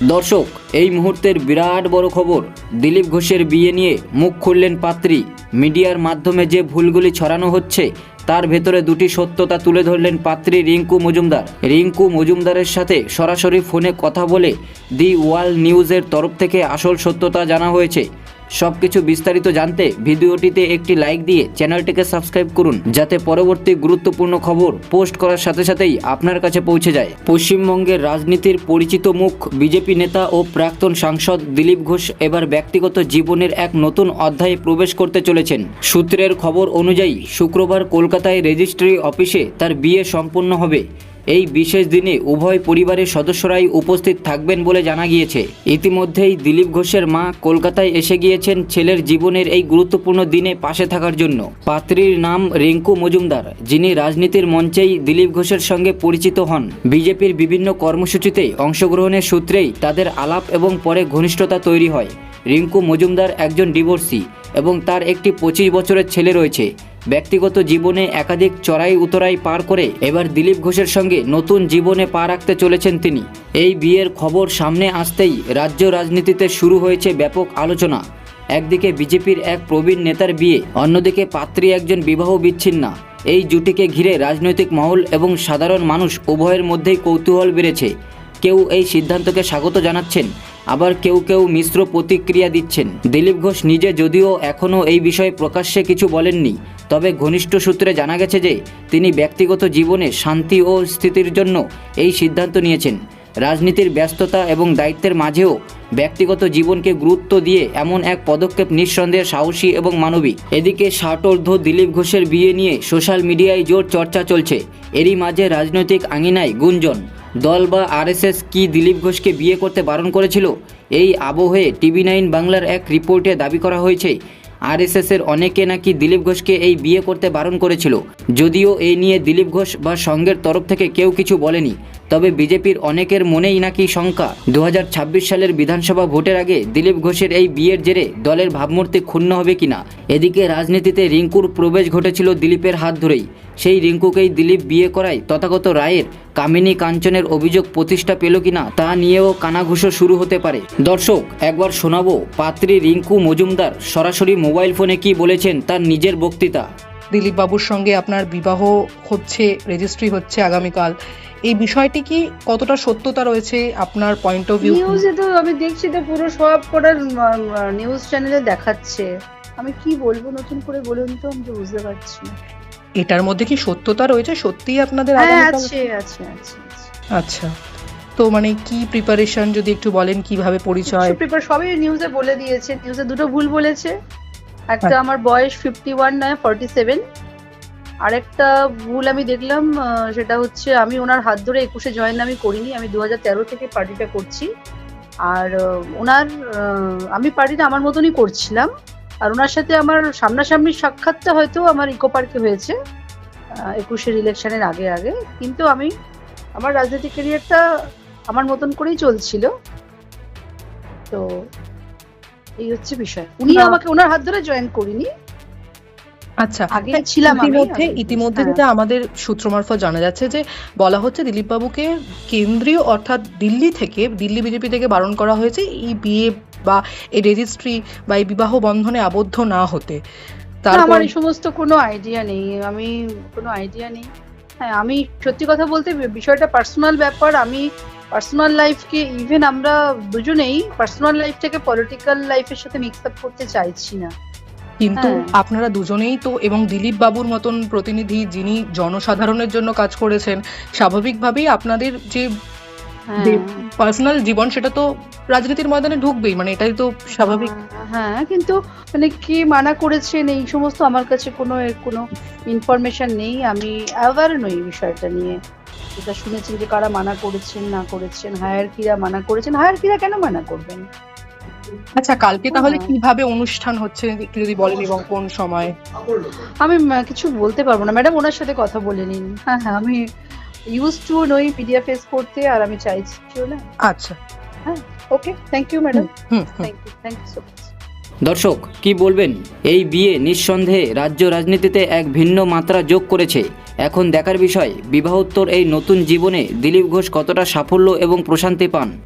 দর্শক, এই মুহূর্তের বিরাট বড় খবর, দিলীপ ঘোষের বিয়ে নিয়ে মুখ খুললেন পাত্রী। মিডিয়ার মাধ্যমে যে ভুলগুলি ছড়ানো হচ্ছে, তার ভেতরে দুটি সত্যতা তুলে ধরলেন পাত্রী রিঙ্কু মজুমদার। রিঙ্কু মজুমদারের সাথে সরাসরি ফোনে কথা বলে দি ওয়ার্ল্ড নিউজের তরফ থেকে আসল সত্যতা জানা হয়েছে। সবকিছু বিস্তারিত জানতে ভিডিওটিতে একটি লাইক দিয়ে চ্যানেলটিকে সাবস্ক্রাইব করুন, যাতে পরবর্তী গুরুত্বপূর্ণ খবর পোস্ট করার সাথে সাথেই আপনার কাছে পৌঁছে যায়। পশ্চিমবঙ্গের রাজনীতির পরিচিত মুখ, বিজেপি নেতা ও প্রাক্তন সাংসদ দিলীপ ঘোষ এবার ব্যক্তিগত জীবনের এক নতুন অধ্যায়ে প্রবেশ করতে চলেছেন। সূত্রের খবর অনুযায়ী, শুক্রবার কলকাতায় রেজিস্ট্রি অফিসে তার বিয়ে সম্পন্ন হবে। এই বিশেষ দিনে উভয় পরিবারের সদস্যরাই উপস্থিত থাকবেন বলে জানা গিয়েছে। ইতিমধ্যেই দিলীপ ঘোষের মা কলকাতায় এসে গিয়েছেন ছেলের জীবনের এই গুরুত্বপূর্ণ দিনে পাশে থাকার জন্য। পাত্রীর নাম রিঙ্কু মজুমদার, যিনি রাজনীতির মঞ্চেই দিলীপ ঘোষের সঙ্গে পরিচিত হন। বিজেপির বিভিন্ন কর্মসূচিতে অংশগ্রহণের সূত্রেই তাদের আলাপ এবং পরে ঘনিষ্ঠতা তৈরি হয়। রিঙ্কু মজুমদার একজন ডিভোর্সি এবং তার একটি পঁচিশ বছরের ছেলে রয়েছে। ব্যক্তিগত জীবনে একাধিক চড়াই উতরাই পার করে এবার দিলীপ ঘোষের সঙ্গে নতুন জীবনে পা রাখতে চলেছেন তিনি। এই বিয়ের খবর সামনে আসতেই রাজ্য রাজনীতিতে শুরু হয়েছে ব্যাপক আলোচনা। একদিকে বিজেপির এক প্রবীণ নেতার বিয়ে, অন্যদিকে পাত্রী একজন বিবাহ বিচ্ছিন্না। এই জুটিকে ঘিরে রাজনৈতিক মহল এবং সাধারণ মানুষ উভয়ের মধ্যেই কৌতূহল বেড়েছে। কেউ এই সিদ্ধান্তকে স্বাগত জানাচ্ছেন, আবার কেউ কেউ মিশ্র প্রতিক্রিয়া দিচ্ছেন। দিলীপ ঘোষ নিজে যদিও এখনও এই বিষয়ে প্রকাশ্যে কিছু বলেননি তবে ঘনিষ্ঠ সূত্রে জানা গেছে যে তিনি ব্যক্তিগত জীবনে শান্তি ও স্থিতির জন্য এই সিদ্ধান্ত নিয়েছেন। রাজনীতির ব্যস্ততা এবং দায়িত্বের মাঝেও ব্যক্তিগত জীবনকে গুরুত্ব দিয়ে এমন এক পদক্ষেপ নিঃসন্দেহে সাহসী এবং মানবিক। এদিকে ষাটোর্ধ দিলীপ ঘোষের বিয়ে নিয়ে সোশ্যাল মিডিয়ায় জোর চর্চা চলছে। এরই মাঝে রাজনৈতিক আঙিনায় গুঞ্জন, দল বা আরএসএস কি দিলীপ ঘোষকে বিয়ে করতে বারণ করেছিল? এই আবহে টিভি নাইন বাংলার এক রিপোর্টে দাবি করা হয়েছে আরএসএসের অনেকে নাকি দিলীপ ঘোষকে এই বিয়ে করতে বারণ করেছিল। যদিও এই নিয়ে দিলীপ ঘোষ বা সংঘের তরফ থেকে কেউ কিছু বলেনি। তবে বিজেপির অনেকের মনেই নাকি শঙ্কা। দু হাজার ছাব্বিশ সালের বিধানসভা ভোটের আগে দিলীপ ঘোষের এই বিয়ের জেরে দলের ভাবমূর্তি ক্ষুণ্ণ হবে কিনা? এদিকে রাজনীতিতে রিঙ্কুর প্রবেশ ঘটেছিল দিলীপের হাত ধরেই। সেই রিঙ্কুকেই দিলীপ বিয়ে করায় তথাগত রায়ের কামিনী কাঞ্চনের অভিযোগ প্রতিষ্ঠা পেল কিনা তা নিয়েও কানাঘুষো শুরু হতে পারে। দর্শক, একবার শোনাবো, পাত্রী রিঙ্কু মজুমদার সরাসরি মোবাইল ফোনে কি বলেছেন তার নিজের বক্তৃতা। দিলীপ বাবুর সঙ্গে আপনার বিবাহ হচ্ছে রেজিস্ট্রি হচ্ছে আগামীকাল। এই বিষয়টি কি কতটা সত্যতা রয়েছে আপনার পয়েন্ট অফ ভিউ নিউজে তো আমি দেখছি তো পুরো সব কটা নিউজ চ্যানেলে দেখাচ্ছে। আমি কি বলব নতুন করে বলুন তো আমি বুঝতে পারছি না। এটার মধ্যে কি সত্যতা রয়েছে? সত্যিই আপনাদের হ্যাঁ আছে আছে আছে। আচ্ছা। তো মানে কি প্রিপারেশন যদি একটু বলেন কীভাবে পরিচয়? পেপার সবই নিউজে বলে দিয়েছে। নিউজে দুটো ভুল বলেছে। একটা আচ্ছা। আমার বয়স ফিফটি ওয়ান নয় ফর্টি সেভেন আরেকটা ভুল আমি দেখলাম সেটা হচ্ছে আমি ওনার হাত ধরে একুশে জয়েন আমি করিনি আমি দু হাজার তেরো থেকে পার্টিটা করছি। আর ওনার আমি পার্টিটা আমার মতনই করছিলাম। আর ওনার সাথে আমার সামনাসামনি সাক্ষাৎটা হয়তো আমার ইকো পার্কে হয়েছে একুশের ইলেকশনের আগে আগে। কিন্তু আমি আমার রাজনৈতিক ক্যারিয়ারটা আমার মতন করেই চলছিল। তো এই হচ্ছে বিষয়। উনি আমাকে ওনার হাত ধরে জয়েন করিনি। আচ্ছা ইতিমধ্যে ইতিমধ্যে হ্যাঁ। যেটা আমাদের সূত্র মারফত জানা যাচ্ছে যে বলা হচ্ছে দিলীপ বাবুকে কেন্দ্রীয় অর্থাৎ দিল্লি থেকে দিল্লি বিজেপি থেকে বারণ করা হয়েছে এই বিয়ে বা এই রেজিস্ট্রি বা এই বিবাহ বন্ধনে আবদ্ধ না হতে। তারপর আমার এই সমস্ত কোনো আইডিয়া নেই। আমি কোনো আইডিয়া নেই। হ্যাঁ আমি সত্যি কথা বলতে বিষয়টা পার্সোনাল ব্যাপার আমি পার্সোনাল লাইফকে ইভেন আমরা দুজনেই পার্সোনাল লাইফটাকে পলিটিক্যাল লাইফের সাথে মিক্স আপ করতে চাইছি না কিন্তু হ্যাঁ। আপনারা দুজনেই তো এবং দিলীপ বাবুর মতন প্রতিনিধি যিনি জনসাধারণের জন্য কাজ করেছেন স্বাভাবিকভাবেই আপনাদের যে পার্সোনাল জীবন সেটা তো রাজনীতির ময়দানে ঢুকবেই মানে এটাই তো স্বাভাবিক। হ্যাঁ কিন্তু মানে কে মানা করেছেন এই সমস্ত আমার কাছে কোনো কোনো ইনফরমেশন নেই। আমি অ্যাওয়ার নই বিষয়টা নিয়ে। যেটা শুনেছেন যে কারা মানা করেছেন না করেছেন হায়ার কিরা মানা করেছেন। হায়ার কিরা কেন মানা করবেন? আচ্ছা কালকে তাহলে হ্যাঁ। কীভাবে অনুষ্ঠান হচ্ছে একটু যদি বলেন এবং কোন সময়? আমি কিছু বলতে পারব না। ম্যাডাম ওনার সাথে কথা বলে নিন। হ্যাঁ হ্যাঁ আমি ইউজ টু নই পিডিএফ এস করতে আর আমি চাইছি না আচ্ছা। Okay thank you madam thank you thank you so much দর্শক কি বলবেন? এই বিয়ে নিঃসন্দেহে রাজ্য রাজনীতিতে এক ভিন্ন মাত্রা যোগ করেছে। এখন দেখার বিষয় বিবাহোত্তর এই নতুন জীবনে দিলীপ ঘোষ কতটা সাফল্য এবং প্রশান্তি পান?